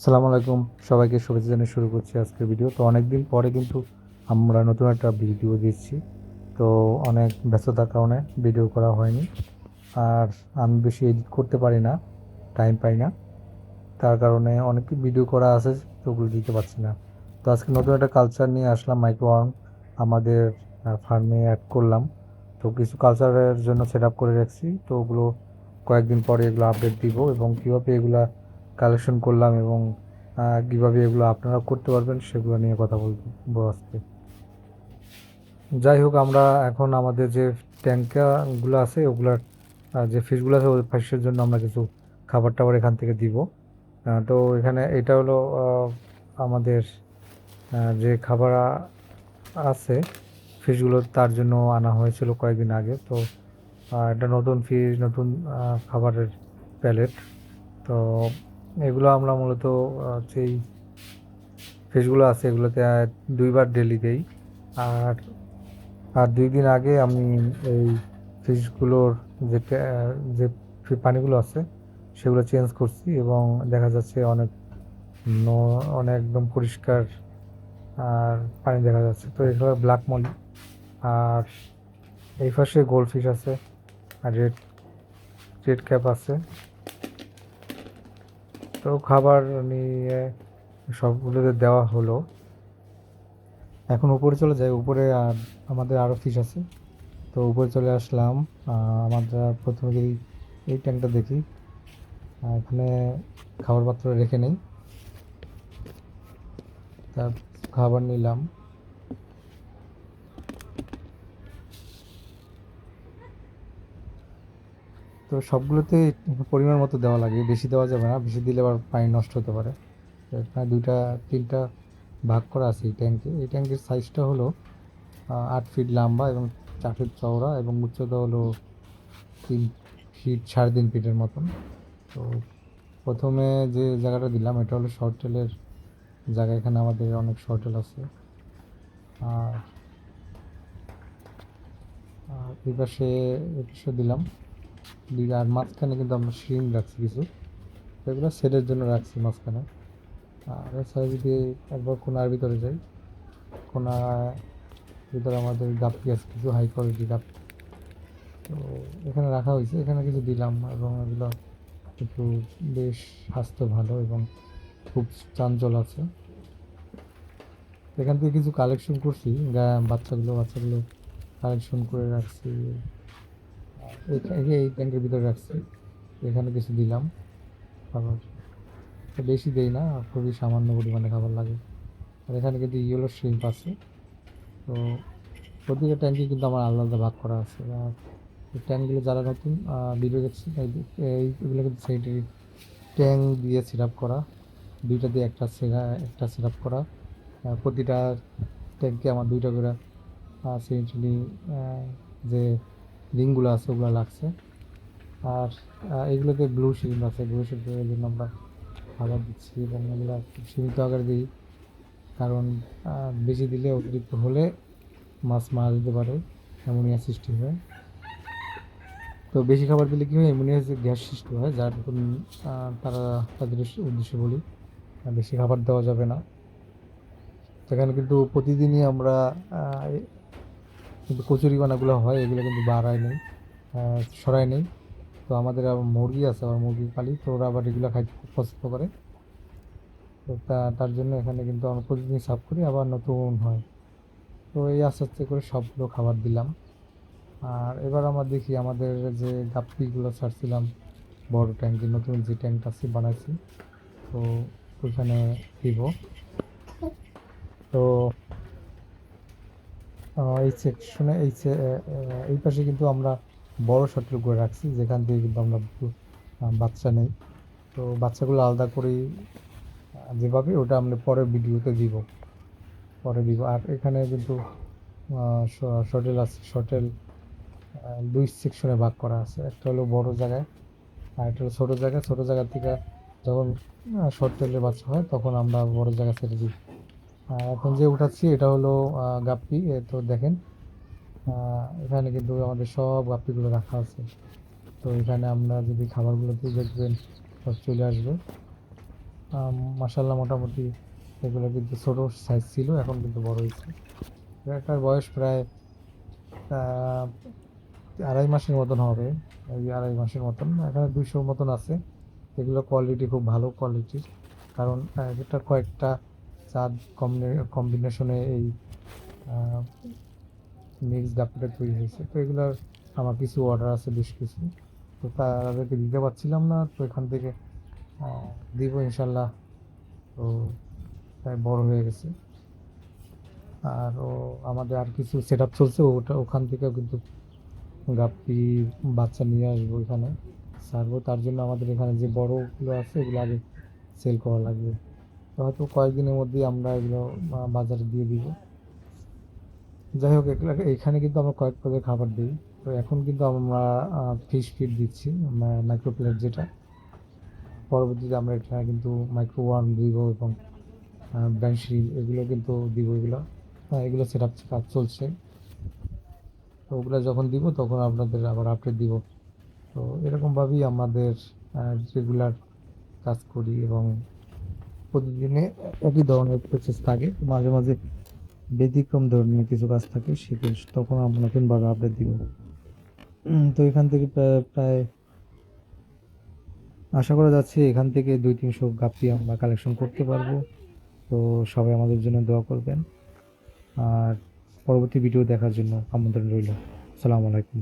আসসালামু আলাইকুম। সবাইকে শুভেচ্ছা জানিয়ে শুরু করছি আজকের ভিডিও। তো অনেক দিন পরে কিন্তু আমরা নতুন একটা ভিডিও দিচ্ছি। তো অনেক ব্যস্ততার কারণে ভিডিও করা হয়নি। আর আমি বেশি এডিট করতে পারি না টাইম পাই না। তার কারণে অনেক ভিডিও করা আছে তো ওগুলো দিতে পারছি না। তো আজকে নতুন একটা কালচার নিয়ে আসলাম মাইক্রোওয়ার্ম আমাদের ফার্মে অ্যাড করলাম। তো কিছু কালচারের জন্য সেট আপ করে রাখছি। তো ওগুলো কয়েকদিন পরে এগুলো আপডেট দিব এবং কীভাবে এগুলা কালেকশন করলাম এবং কীভাবে এগুলো আপনারা করতে পারবেন, সেগুলো নিয়ে কথা বলব আজকে। যাই হোক আমরা এখন আমাদের যে ট্যাঙ্কাগুলো আছে, ওগুলার যে ফিশগুলো আছে, ওই ফিশের জন্য আমরা কিছু খাবার টাবার এখান থেকে দিব। তো এখানে এটা হলো আমাদের যে খাবার আছে ফিশগুলো তার জন্য আনা হয়েছিল কয়েকদিন আগে। তো এটা নতুন ফিশ নতুন খাবারের প্যালেট। তো এগুলো আমরা মূলত যেই ফিশগুলো আছে এগুলোতে দুইবার ডেলি দেই। আর আর দুই দিন আগে আমি এই ফিশগুলোর যে যে পানিগুলো আছে, সেগুলো চেঞ্জ করছি এবং দেখা যাচ্ছে অনেক অনেক একদম পরিষ্কার, আর পানি দেখা যাচ্ছে। তো এগুলো ব্ল্যাক মলি আর এই পাশে গোল্ড ফিশ আছে, আর রেড রেড ক্যাপ আছে। তো খাবার নিয়ে সবগুলোতে দেওয়া হলো। এখন উপরে চলে যাই। উপরে আর আমাদের আরও ফিস আছে। তো উপরে চলে আসলাম। আমরা প্রথমে যদি এই ট্যাঙ্কটা দেখি এখানে খাবার পাত্র রেখে নেই। তার খাবার নিলাম। তো সবগুলোতে পরিমাণ মতো দেওয়া লাগে। বেশি দেওয়া যাবে না, বেশি দিলে আবার পানি নষ্ট হতে পারে। প্রায় দুইটা, তিনটা ভাগ করা আছে এই ট্যাঙ্কে। এই ট্যাঙ্কের সাইজটা হলো আট ফিট লম্বা এবং চার ফিট চওড়া এবং উচ্চতা হলো তিন ফিট, সাড়ে তিন ফিটের মতন। তো প্রথমে যে জায়গাটা দিলাম, এটা হলো শর্টেলের জায়গা। এখানে আমাদের অনেক শর্টেল আছে। আর এই পাশে পাশে দিলাম। দিকে আর মাঝখানে কিন্তু আমরা শিম রাখছি কিছু। এগুলো সেটের জন্য রাখছি মাঝখানে। আর এছাড়া যদি একবার কোনার ভিতরে যাই, কোনার ভিতরে আমাদের গাপ্পি আছে? কিছু হাই কোয়ালিটি গাপ্পি তো এখানে রাখা হয়েছে। এখানে কিছু দিলাম এবং এগুলো একটু বেশ স্বাস্থ্য ভালো এবং খুব চাঞ্চল আছে। এখান থেকে কিছু কালেকশন করছি। বাচ্চাগুলো বাচ্চাগুলো কালেকশন করে রাখছি। আর এই- ট্যাঙ্কের ভিতরে রাখছি। এখানে কিছু দিলাম, খাবার। বেশি দেই না, খুবই সামান্য পরিমাণে খাবার লাগে। আর এখানে কিন্তু ইয়েলো শ্রিম্প আছে। তো প্রতিটা ট্যাঙ্কি কিন্তু আমার আলাদা ভাগ করা আছে। আর এই ট্যাঙ্কগুলো যারা নতুন ভিডিও দেখছি এইগুলো কিন্তু সেই ট্যাঙ্ক দিয়ে সেট আপ করা। দুইটা দিয়ে একটা একটা সেট আপ করা প্রতিটা ট্যাঙ্কে আমার দুইটা করে সেন্ট্রালি যে রিংগুলো আছে, ওগুলো লাগছে। আর এগুলোতে ব্লু শিল্ড আছে ব্লু শিল্ডের জন্য আমরা খাবার দিচ্ছি এবং এগুলো সীমিত আকারে দিই। কারণ বেশি দিলে অতিরিক্ত হলে মাছ মারা যেতে পারে, অ্যামোনিয়া সৃষ্টি হয়। তো বেশি খাবার দিলে কী হয়, অ্যামোনিয়া গ্যাস সৃষ্টি হয়, যার তারা তাদের উদ্দেশ্যে বলি, বেশি খাবার দেওয়া যাবে না। সেখানে কিন্তু প্রতিদিনই আমরা কিন্তু কচুরি বানাগুলো হয়, এগুলো কিন্তু বাড়ায় নেই সরাই নেই। তো আমাদের আবার মুরগি আছে, আবার মুরগি পালি, তো ওরা আবার এগুলো খাইতে খুব পছন্দ করে। তো তা, তার জন্য এখানে কিন্তু আমরা প্রতিদিন সাফ করি, আবার নতুন হয়। তো এই আস্তে আস্তে করে সবগুলো খাবার দিলাম। আর এবার আমরা দেখি আমাদের যে গাপ্পিগুলো ছাড়ছিলাম, বড় ট্যাঙ্কি নতুন যে ট্যাঙ্কটা বানাইছি, তো ওইখানে দিব। তো এই সেকশনে এই এই পাশে কিন্তু আমরা বড় শটল করে রাখছি যেখান থেকে কিন্তু আমরা বাচ্চা নেই। তো বাচ্চাগুলো আলাদা আহ, যেভাবে ওটা আমরা পরের ভিডিওতে দিব। পরে দিব। আর এখানে কিন্তু শটেল আছে। শটেল দুই সেকশনে ভাগ করা আছে। একটা হলো বড় জায়গায় আর একটা হলো ছোটো জায়গায়। ছোটো জায়গা থেকে যখন শর্ট বাচ্চা হয় তখন আমরা বড় জায়গা ছেড়ে দিই। এখন যে উঠাচ্ছি, এটা হলো গাপ্পি তো দেখেন। এখানে কিন্তু আমাদের সব গাপ্পিগুলো রাখা আছে। তো এখানে আমরা যদি খাবারগুলো দিয়ে দেখবেন, সব চলে আসবে। মাসাল্লাহ মোটামুটি এগুলো কিন্তু ছোটো সাইজ ছিল, এখন কিন্তু বড় হয়েছে। এটার বয়স প্রায় আড়াই মাসের মতন হবে। এই আড়াই মাসের মতন, এখানে দুইশোর মতন আছে। এগুলো কোয়ালিটি খুব ভালো কোয়ালিটির কারণ এটা কয়েকটা চাঁদ কম্বিনেশনে এই মিক্স ডাবটা তৈরি হয়েছে। তো এগুলোর আমার কিছু অর্ডার আছে, বেশ কিছু। তো তাদেরকে দিতে পারছিলাম না, তো এখান থেকে দিব ইনশাল্লাহ। তো তাই বড় হয়ে গেছে। আর ও আমাদের আর কিছু সেট আপ চলছে, ওটা ওখান থেকেও কিন্তু গাপ্পি বাচ্চা নিয়ে আসব এখানে। ছাড়বো তার জন্য আমাদের এখানে যে বড়গুলো আছে, এগুলো আগে সেল করা লাগবে। তো হয়তো কয়েকদিনের মধ্যেই আমরা এগুলো বাজারে দিয়ে দিব। যাই হোক এখানে কিন্তু আমরা কয়েক পদের খাবার দিই। তো এখন কিন্তু আমরা ফিশ ফিড দিচ্ছি মাইক্রো প্লেট যেটা। পরবর্তীতে আমরা এখানে কিন্তু মাইক্রো ওয়ান দিব এবং ব্যানশিল এগুলো কিন্তু দিব এগুলো। এগুলো সেট আপ কাজ চলছে। তো ওগুলো যখন দিব, তখন আপনাদের আবার আপডেট দিব। তো এরকমভাবেই আমাদের রেগুলার কাজ করি এবং প্রতিদিনে একই ধরনের প্রসেস থাকে। মাঝে মাঝে ব্যতিক্রম ধরনের কিছু কাজ থাকে সেগুলো তখন আমরা নতুনভাবে আপডেট দিব। তো এখান থেকে প্রায় আশা করা যাচ্ছে এখান থেকে দুই, তিনশো গাপ্পি আমরা কালেকশন করতে পারব। তো সবাই আমাদের জন্য দোয়া করবেন। আর পরবর্তী ভিডিও দেখার জন্য আমন্ত্রণ রইল। আসসালামু আলাইকুম।